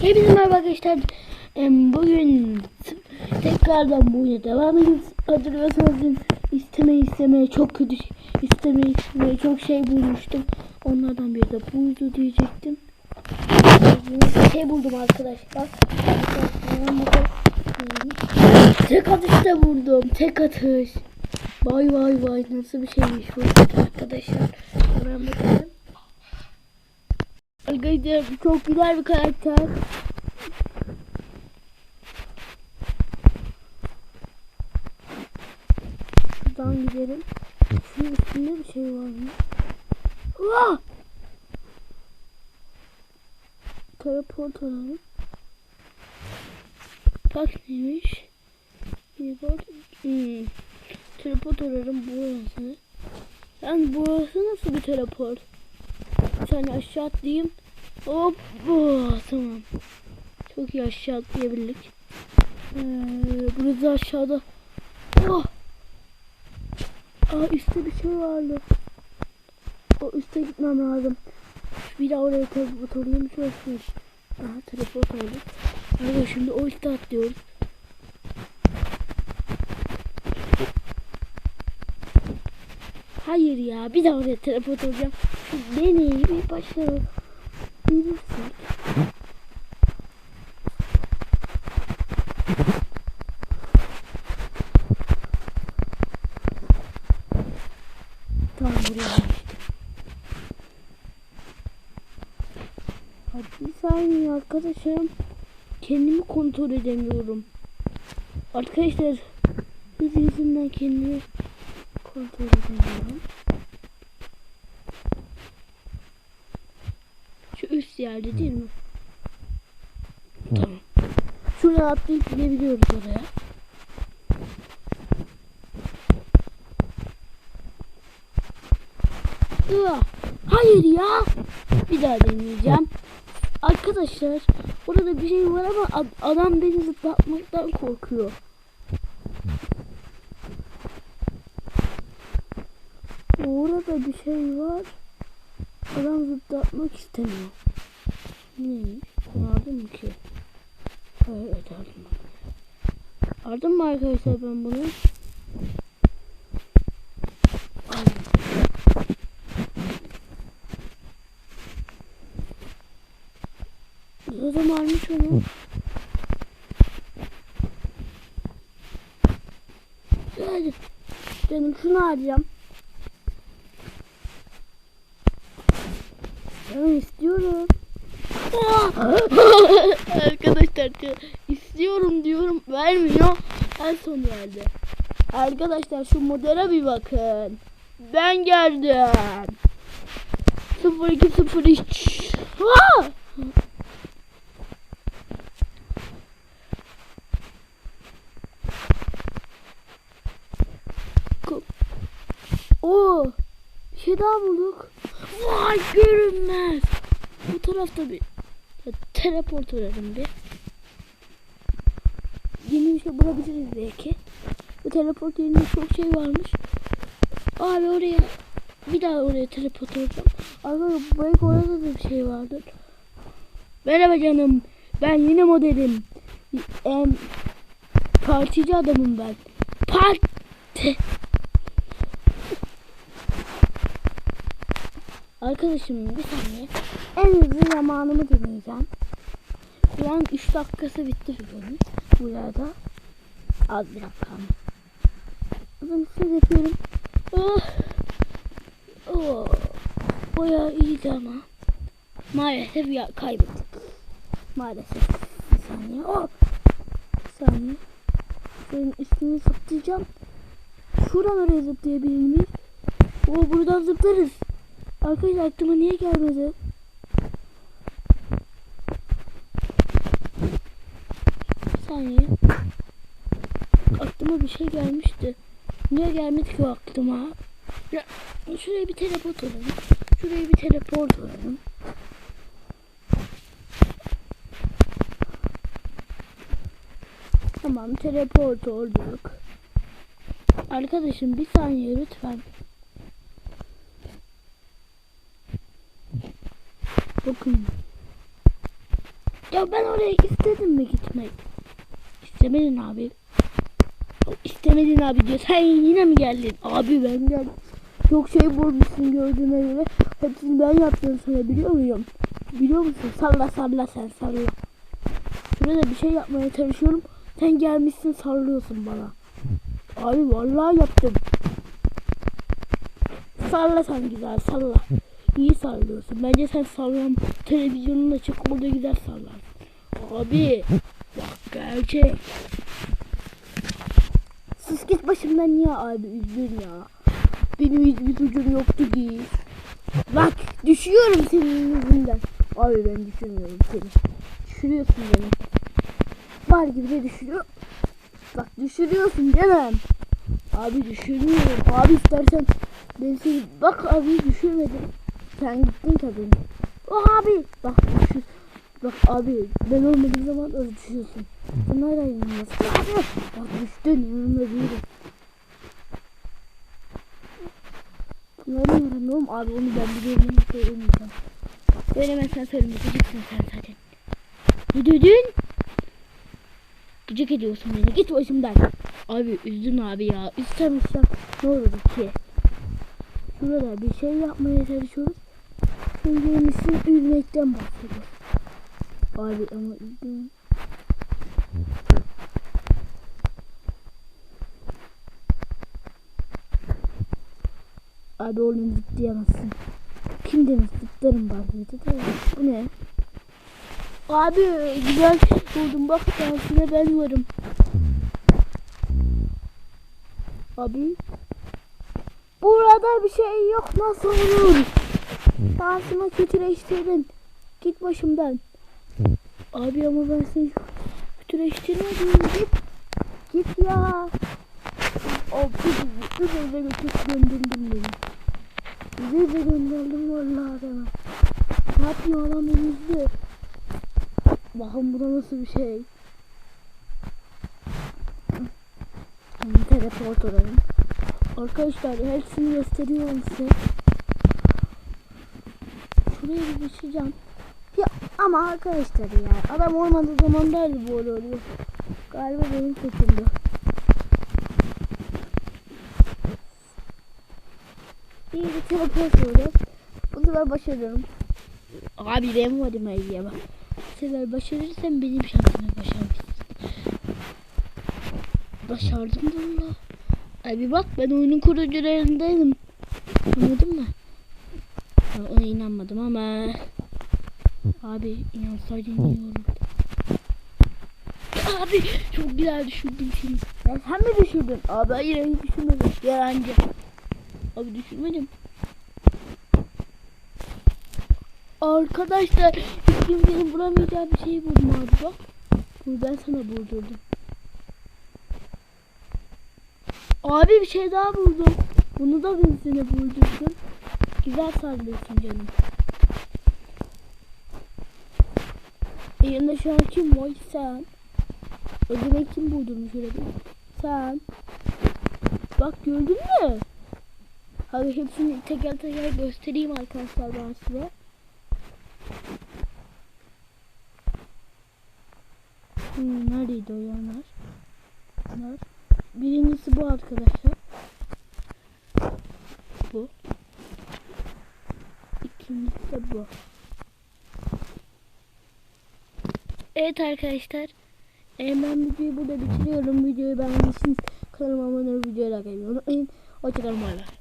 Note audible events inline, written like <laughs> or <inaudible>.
Hepinize merhaba arkadaşlar. Bugün tekrardan bu oyuna devam ediyoruz. Hatırlıyorsanız dün isteme istemeye çok kötü şey- isteme istemeye çok şey bulmuştum. Onlardan biri de buydu diyecektim. Şey buldum arkadaşlar. Tek atışta vurdum. Tek atış. Vay vay vay nasıl bir şeymiş bu arkadaşlar. Hemen bakalım. Arkadaşlar çok güzel bir karakter. Buradan gidelim. Şunun üstünde bir şey var mı? Vah! Teleport alalım. Bak neymiş? Teleport. Hmm. Teleport ararım burası. Yani burası nasıl bir teleport? Tane aşağı atlayayım. Hop. Oh, tamam. Çok iyi aşağı atlayabildik. Ee, burası aşağıda. Oh. Aa üstte bir şey vardı. O üste gitmem lazım. Bir daha oraya teleport olayım. Şurası. Aha teleport olduk. Hadi şimdi o üstte atlıyoruz. Hayır ya bir daha oraya teleport olacağım. Bir başlayalım. Bilirsek. Tamam buraya. Hadi bir saniye arkadaşım. Kendimi kontrol edemiyorum. Arkadaşlar hız yüzünden kendimi kontrol edemiyorum. Yerde değil mi? Tamam. Şuradan atlayıp gidebiliyoruz oraya. Hayır ya. Bir daha deneyeceğim. Arkadaşlar orada bir şey var ama ad- adam beni zıplatmaktan korkuyor. Orada bir şey var. Adam zıplatmak istemiyor. Neymiş? Bunu aldım ki? Evet aldım. Aldım mı arkadaşlar ben bunu? Aldım. Zaten almış onu. Hadi. Canım şunu alacağım. Canım istiyorum. <laughs> Arkadaşlar istiyorum diyorum vermiyor. En son geldi. Arkadaşlar şu modele bir bakın. Ben geldim. 0203. Ah! Ko- Oo, bir şey daha bulduk. Vay görünmez. Bu tarafta bir teleport ararım bir. Yeni bir şey bulabiliriz belki. Bu teleport yerinde çok şey varmış. Abi oraya bir daha oraya teleport olacağım. Arkadaşlar belki orada da bir şey vardır. Merhaba canım. Ben yeni modelim. Em, partici adamım ben. Parti. Arkadaşım bir saniye. En hızlı zamanımı deneyeceğim. Şu an 3 dakikası bitti videonun. Burada az bir dakika. Uzun söz yapıyorum. Oh. Oh. Baya iyiydi ama. Maalesef ya kaybettik. Maalesef. Bir saniye. Oh. Bir saniye. Şöyle üstünü zıplayacağım. Şuradan oraya zıplayabilir miyiz? Oo buradan zıplarız. Arkadaşlar aklıma niye gelmedi? Bir saniye. Aklıma bir şey gelmişti. Niye gelmedi ki aklıma? Ya, şuraya bir teleport alalım. Şuraya bir teleport alalım. Tamam teleport olduk. Arkadaşım bir saniye lütfen. Bakın. Ya ben oraya istedim mi gitmek? İstemedin abi. İstemedin abi diyor. Sen yine mi geldin? Abi ben geldim. Çok şey bulmuşsun gördüğüme göre. Hepsini ben yaptım sana biliyor muyum? Biliyor musun? Salla salla sen salla. Şurada bir şey yapmaya çalışıyorum. Sen gelmişsin sallıyorsun bana. Abi vallahi yaptım. Salla sen güzel salla. İyi sallıyorsun. Bence sen sallam televizyonun açık orada güzel sallarsın. Abi bak gerçek. Sus git başımdan niye abi üzdün ya. Benim hiçbir suçum yoktu ki. Bak düşüyorum senin yüzünden. Abi ben düşürmüyorum seni. Düşürüyorsun beni. Var gibi de düşürüyor. Bak düşürüyorsun canım. Abi düşürmüyorum. Abi istersen ben seni bak abi düşürmedim. Sen gittin tabii. Oh abi bak düşür. Bak abi ben olmadığım zaman öyle düşüyorsun. Sen hala yanılmasın. Abi bak düştün yanımda değilim. Bunları yanımda abi onu ben biliyorum söylemeyeceğim. Söylemezsen söylemeyeceksin sen zaten. Ne dedin? Gıcık ediyorsun beni. Git başımdan. Abi üzdün abi ya. İstemezsem ne olur ki? Şurada bir şey yapmaya çalışıyoruz. Gelmişsin üzmekten bahsediyorsun. Abi ama üzdün. Abi oğlum zıplayamazsın. Kim demiş zıplarım dedi de. Bu ne? Abi güzel buldum bak dansına ben varım. Abi. Burada bir şey yok nasıl olur? Dansımı kötüleştirdin. Git başımdan. Abi ama ben seni kötüleştirmedim. Git. Git ya. Abi üzerine götür gönderdim beni. Üzerine gönderdim vallahi adama. Ne yapıyor adam izliyor. Bakın bu da nasıl bir şey. Teleport olalım. Arkadaşlar hepsini gösteriyorum size. Şuraya bir geçeceğim. Ya ama arkadaşlar ya adam olmadığı zaman da böyle oluyor. Galiba benim seçimdi. Bir de teleport oluyor. Bu sefer başarıyorum. Abi benim vadim ayıya bak. Bu sefer başarırsam benim şansıma başarmışsın. Başardım valla. Abi bak ben oyunun kurucularındaydım. Anladın mı? Ben ona inanmadım ama. Abi inansaydım iyi olurdu. Abi çok güzel düşürdüm seni. Ya sen mi düşürdün? Abi hayır hayır düşürmedim. Yalancı. Abi düşürmedim. Arkadaşlar hiç kimsenin bulamayacağı bir şey buldum abi bak. Bunu ben sana buldurdum. Abi bir şey daha buldum. Bunu da ben sana buldurdum. Güzel sallıyorsun canım. Yanında şu an kim var? Sen. Zaman kim buldurmuş öyle? Sen. Bak gördün mü? Hadi hepsini teker teker göstereyim arkadaşlar ben size. Hmm, neredeydi o yanlar? Yanlar. Birincisi bu arkadaşlar. Bu. İkincisi bu. Evet arkadaşlar. e, Ben videoyu burada bitiriyorum. Videoyu beğendiyseniz kanalıma abone olup videoya like atmayı unutmayın. Hoşçakalın.